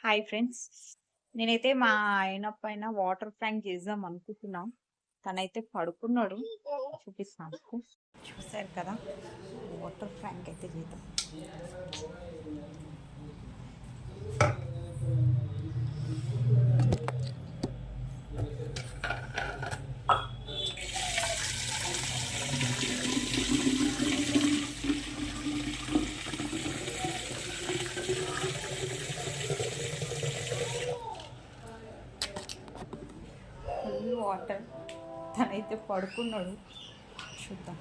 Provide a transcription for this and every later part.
Hi friends నేనైతే మా ఆయన పైన వాటర్ ట్యాంక్ చేద్దాం అనుకుంటున్నాం. తనైతే పడుకున్నాడు. చూపిస్తాను చూసారు కదా? వాటర్ ట్యాంక్ అయితే చేద్దాం ఫుల్ వాటర్ అయితే పడుకున్నాడు. చూద్దాం.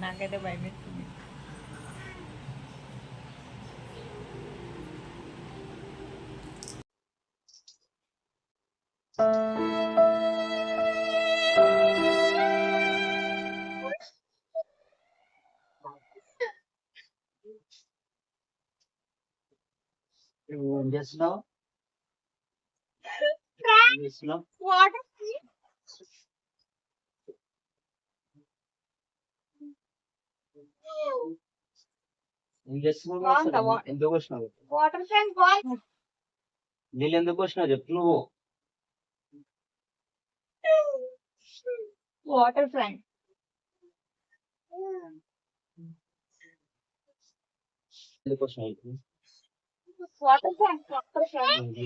నాకైతే భయం ఏం చేస్తున్నావు? ఏం చేస్తున్నావు? ఎందుకు వచ్చినావు? నీళ్ళు ఎందుకు వచ్చినావు చెప్పు నువ్వు. వాటర్ ట్యాంక్ ఎందుకు వచ్చినావు చెప్పు. వాటర్ ట్యాంక్ వాటర్ ట్యాంక్ నీళ్ళు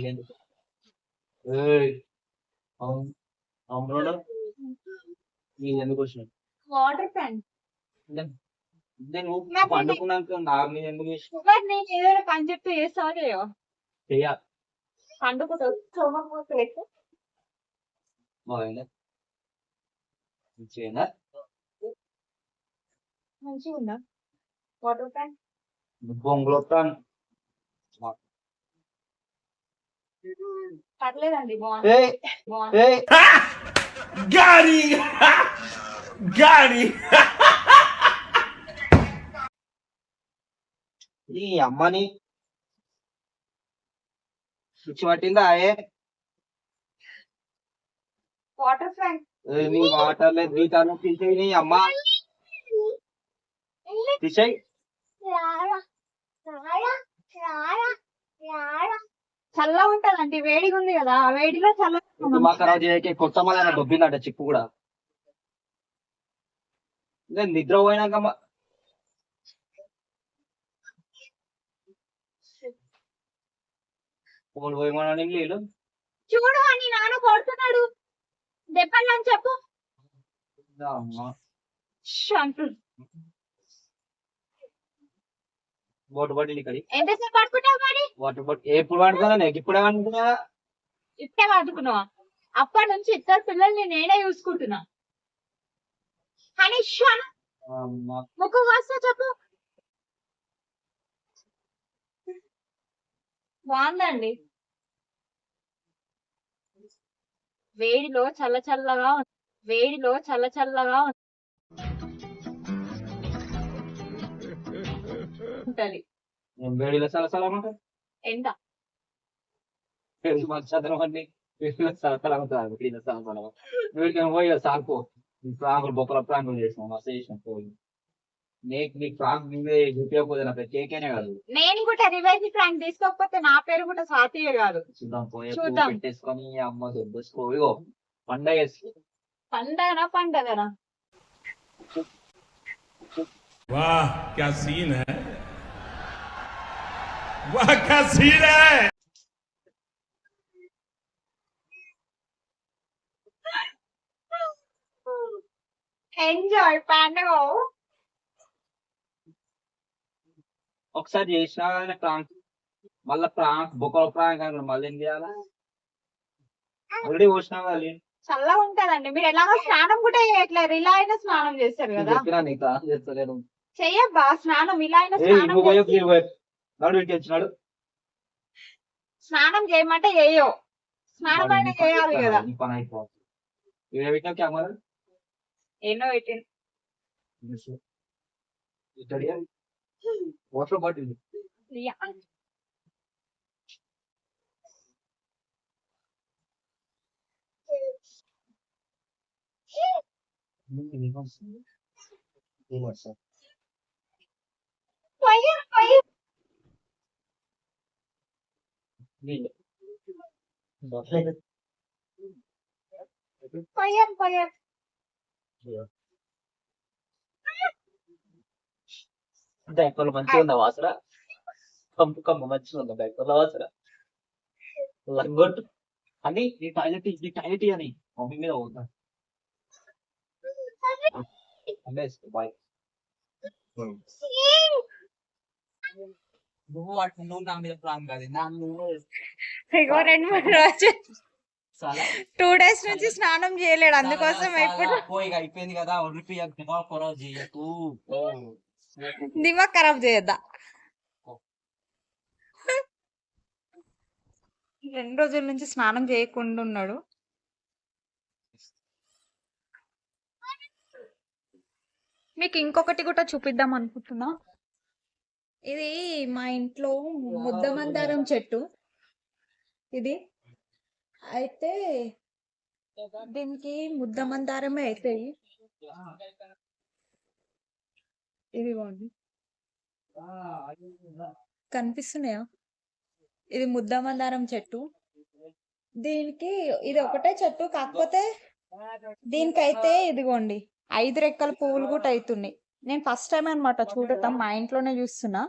ఎందుకు ఏయ్, అవును అవును నీళ్ళు ఎందుకు వచ్చినావు వాటర్ ట్యాంక్ నేను నువ్వు నాకు పండుకున్నాక నాకు నేను ఎందుకు చేసినావు మరి నేను ఏదైనా పని చెప్తే చేస్తావా చేయవా చెయ్య పండుకుంటా చోమకపోతే పెట్టు. బాగుందా మంచిగా మంచిగా ఉందా వాటర్ ట్యాంక్ బొంగులో పర్లేదండి! Got him! ఈ అమ్మని. పిచ్చి పట్టిందా ఏ? వాటర్ ట్యాంక్ ఏ, నీ వాటర్లే నీ తను తీసేయి నీ అమ్మ. తీసేయి. చల్ల ఉంటదండి వేడిగా ఉంది కదా ఆ వేడిలో చల్ల దిమాగ్ ఖరాబ్ చేయకే కొత్త మళ్ళీ దొబ్బిందట చిక్కు కూడా. ఇంకా నిద్ర పోయినాక పోను పోయమన్నా నీళ్ళు చూడు అని నాన్న కొడుతున్నాడు. దెబ్బలు అని చెప్పు. అంటుడు. వాటర్ బాటిల్ ఇక్కడ ఎంతసేపు పడుకుంటావు మరి? వాటర్ బాటిల్ ఎప్పుడు పడుతున్నా నీకు ఇప్పుడే ఇట్టే పడుకున్నావా అప్పటి నుంచి ఇద్దరు పిల్లల్ని నేనే చూసుకుంటున్నా. వస్తే చెప్పు. బాగుందండి. వేడిలో చల్ల చల్లగా ఉంది వేడిలో చల్ల చల్లగా ఉంటది నేను వేడిలో సలసలమాట ఎండ చదరం అన్ని వేడిలో సలసలవుతాను వేడిలో సలసలమ వేడికి పోయి సాకు ప్రాంకులు బొక్కల ప్రాంకులు చేసినాం మస్తు చేసినాం పోయి నీకు నీ ప్రాంక్ నువ్వే ఉపయోగపోతే నాకు కేకేనే కాదు నేను కూడా రివైజ్ ఫ్రాంక్ తీసుకోకపోతే నా పేరు కూడా సాతియే కాదు చూద్దాం పోయి చూద్దాం. పెట్టేసుకొని అమ్మ దొబ్బేసుకో ఇగో పండగ వేసుకో. పండగనా పండగనా वाह क्या सीन है वाह क्या सीन है ఎంజాయ్ పండగ ఒకసారి చేసినా కానీ ప్రాంక్ మళ్ళా ప్రాంక్ బొక్కల ప్రాంక్ అంటే మళ్ళీ ఏం చేయాలా ఆల్రెడీ పోసినా కదా చల్లగా ఉంటదండి మీరు ఎలాగో స్నానం కూడా చేయట్లేదు ఇలా అయినా స్నానం చేస్తారు కదా చెప్పినా నీకు తా- చేస్తలేను చెయ్యబ్బా స్నానం ఇలా అయినా ఏ స్నానం ఇంకో పోయి చేసి- పోయి నడు ఇంటికి వచ్చినాడు స్నానం చేయమంటే చేయో స్నానం అయినా చేయాలి కదా. నీ పని అయిపోతుంది ఇక్కడ పెట్టిన కెమెరా? ఎన్నో పెట్టింది వాటర్ బాటిల్. ఫైర్ ఫైర్ డైపర్లు మంచిగా ఉందా వాసన కంపు కంపు మంచిగా ఉందా డైపర్ల వాసన లంగొట్టు అని నీ టాయిలెట్ నీ టాయిలెట్ అని మమ్మీ మీద పోతా బాయ్ నువ్వు వాటి నువ్వు నా మీద ప్లాన్ కాదు. నా నువ్వు ఇగో రెండు మూడు రోజు టూ డేస్ నుంచి స్నానం చేయలేడు. అందుకోసం ఇప్పుడు పోయి అయిపోయింది కదా. ఒడిపి దిమాగ్ ఖరాబ్ చేయకు దిమాగ్ ఖరాబ్ చేయొద్దా? రెండు రోజుల నుంచి స్నానం చేయకుండా ఉన్నాడు మీకు ఇంకొకటి కూడా చూపిద్దాం అనుకుంటున్నా. ఇది మా ఇంట్లో ముద్ద మందారం చెట్టు. ఇది. అయితే దీనికి ముద్ద మందారమే అవుతాయి ఇదిగోండి. కనిపిస్తున్నాయా? ఇది ముద్ద మందారం చెట్టు. దీనికి ఇది ఒకటే చెట్టు కాకపోతే దీనికైతే ఇదిగోండి ఐదు రెక్కల పువ్వులు కూడా అవుతున్నాయి. నేను ఫస్ట్ టైం అన్నమాట చూడటం మా ఇంట్లోనే చూస్తున్నా.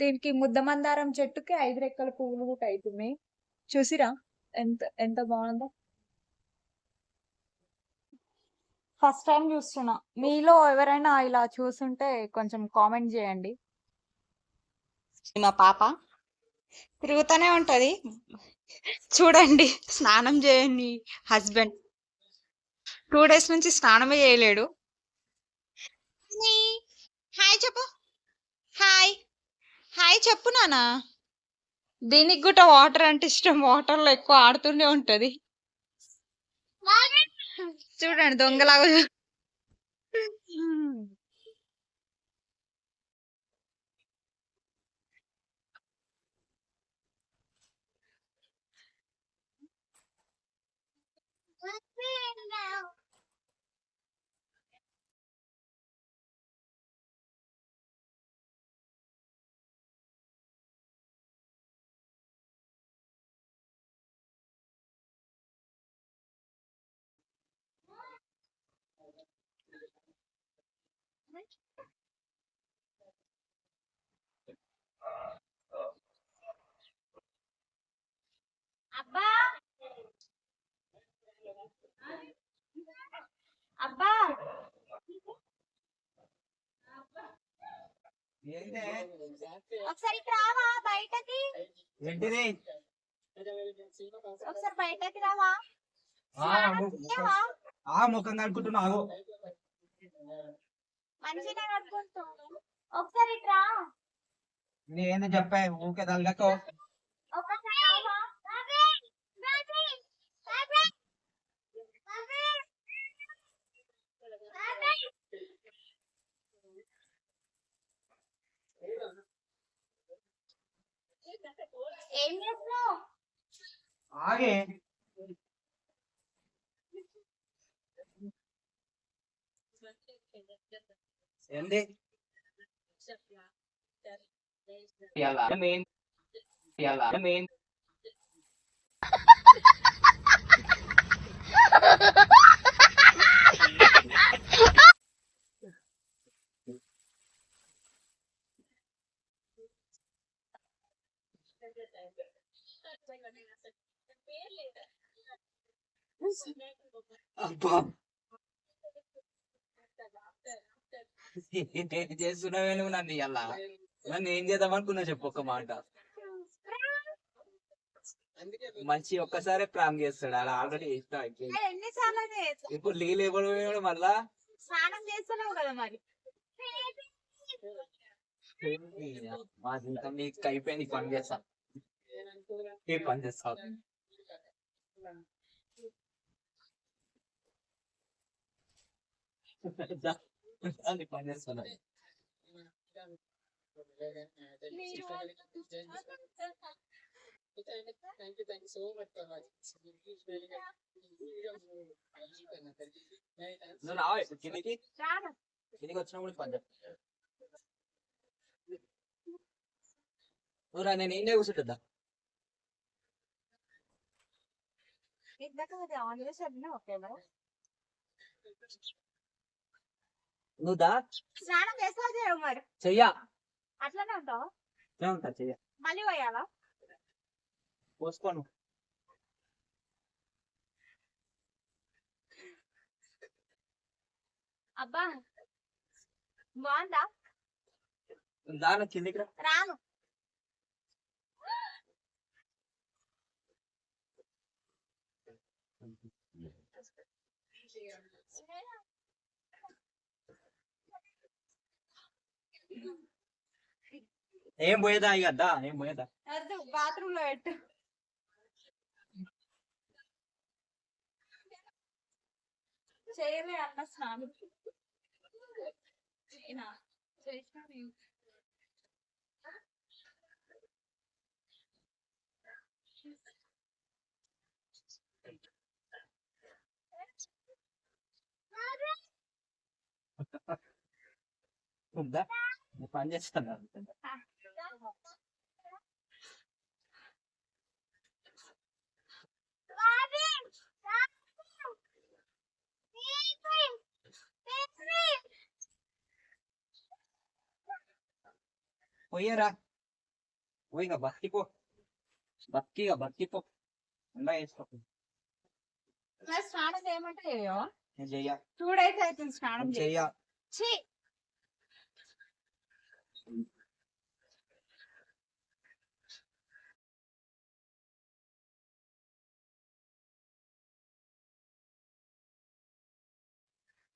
దీనికి ముద్ద మందారం చెట్టుకి ఐదు రెక్కల పువ్వులు కూడా అవుతున్నాయి చూసిరా? ఎంత ఎంత బాగుందో. ఫస్ట్ టైం చూస్తున్నా. మీలో ఎవరైనా ఇలా చూస్తుంటే కొంచెం కామెంట్ చేయండి. మా పాప తిరుగుతూనే ఉంటది. చూడండి స్నానం చేయండి హస్బెండ్ టూ డేస్ నుంచి స్నానమే చేయలేడు. హాయ్ చెప్పు. హాయ్. హాయ్ చెప్పు నానా దీనికి కూడా వాటర్ అంటే ఇష్టం. వాటర్లో ఎక్కువ ఆడుతూనే ఉంటది. చూడండి దొంగలాగా. చూ- అబ్బా! ఒకసారి రావా బయటకి? ఏంటిది? ఒకసారి బయటకి రావా? ఆ, ముఖం కనుక్కుంటున్నా ఆగు. మంచిగా కట్టుకుంటూ ఒకసారి రా. నేను చెప్పా ఊకే తగ్గకో ఒకసారి ఆగే ఏంది మెయిన్ అబ్బా. ఏం చేస్తున్నావే నువ్వు నన్ను ఇలా నన్ను ఏం చేద్దాం అనుకున్నా చెప్పు ఒక్క మాట. మంచి ఒక్కసారి ప్రాంగ్ చేస్తాడు. అలా ఆల్రెడీ ఇష్టం చేస్తావు? ఇప్పుడు లీలు ఇవ్వడం మళ్ళా? స్నానం చేస్తున్నావు కదా మరి. మా జీవితం నీకు అయిపోయింది పని చేస్తా. ఏ పని చేస్తా. అది పని చేస్తున్నా నువ్వు రావా ఇప్పుడు కిందికి. రాను. కిందికి వచ్చినప్పుడు పని చెప్తా నేను కూర్చుంటుందా ఇందాక అది ఆన్ చేసేది ఓకే మరి నువ్వు దా. స్నానం చేస్తావు చేయవు మరి? చెయ్యా. అట్లనే ఉంటావు? ఉంటా చెయ్య. మళ్ళీ పోయాలా పోసుకోను అబ్బా బాగుందా? దాని కిందికి రా. ఏం పోయేదా ఇక దా ఏం పోయేదా? బాత్రూమ్లో పెట్టు. చేయలే అన్న స్నానం. ఉందా పని చేస్తాను. పోయేరా పోయి ఇక బతికిపో బతికి ఇక బతికిపో ఉండా వేసుకో మరి స్నానం చేయమంటే చేయవా నేను చెయ్య టూ డేస్ అవుతుంది స్నానం నేను చేయి చెయ్య ఛీ! అని దా.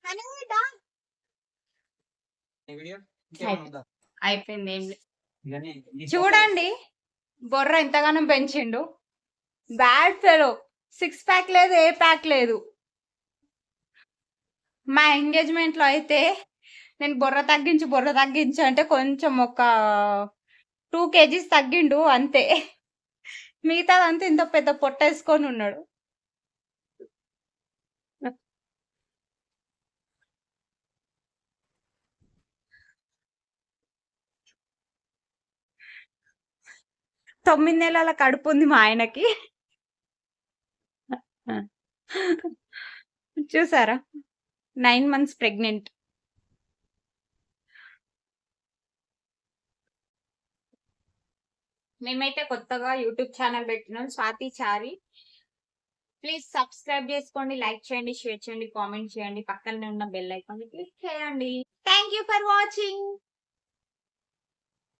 ఈ వీడియో ఇంకేమైనా ఉందా? అయిపోయింది ఏం చూడండి బొర్ర ఎంతగానో పెంచిండు. Bad fellow. సిక్స్ ప్యాక్ లేదు ఏ ప్యాక్ లేదు. మా ఎంగేజ్మెంట్లో అయితే నేను బొర్ర తగ్గించు బొర్ర తగ్గించు అంటే కొంచెం ఒక టూ కేజీస్ తగ్గిండు అంతే. మిగతాదంతా ఇంత పెద్ద పొట్టేసుకొని ఉన్నాడు. తొమ్మిది నెలల కడుపు ఉంది మా ఆయనకి. చూసారా? Nine months pregnant. మేమైతే కొత్తగా యూట్యూబ్ ఛానల్ పెట్టినాం స్వాతి చారి. ప్లీజ్ సబ్స్క్రైబ్ చేసుకోండి లైక్ చేయండి షేర్ చేయండి కామెంట్ చేయండి. పక్కనే ఉన్న బెల్ ఐకాన్ క్లిక్ చేయండి. Thank you for watching.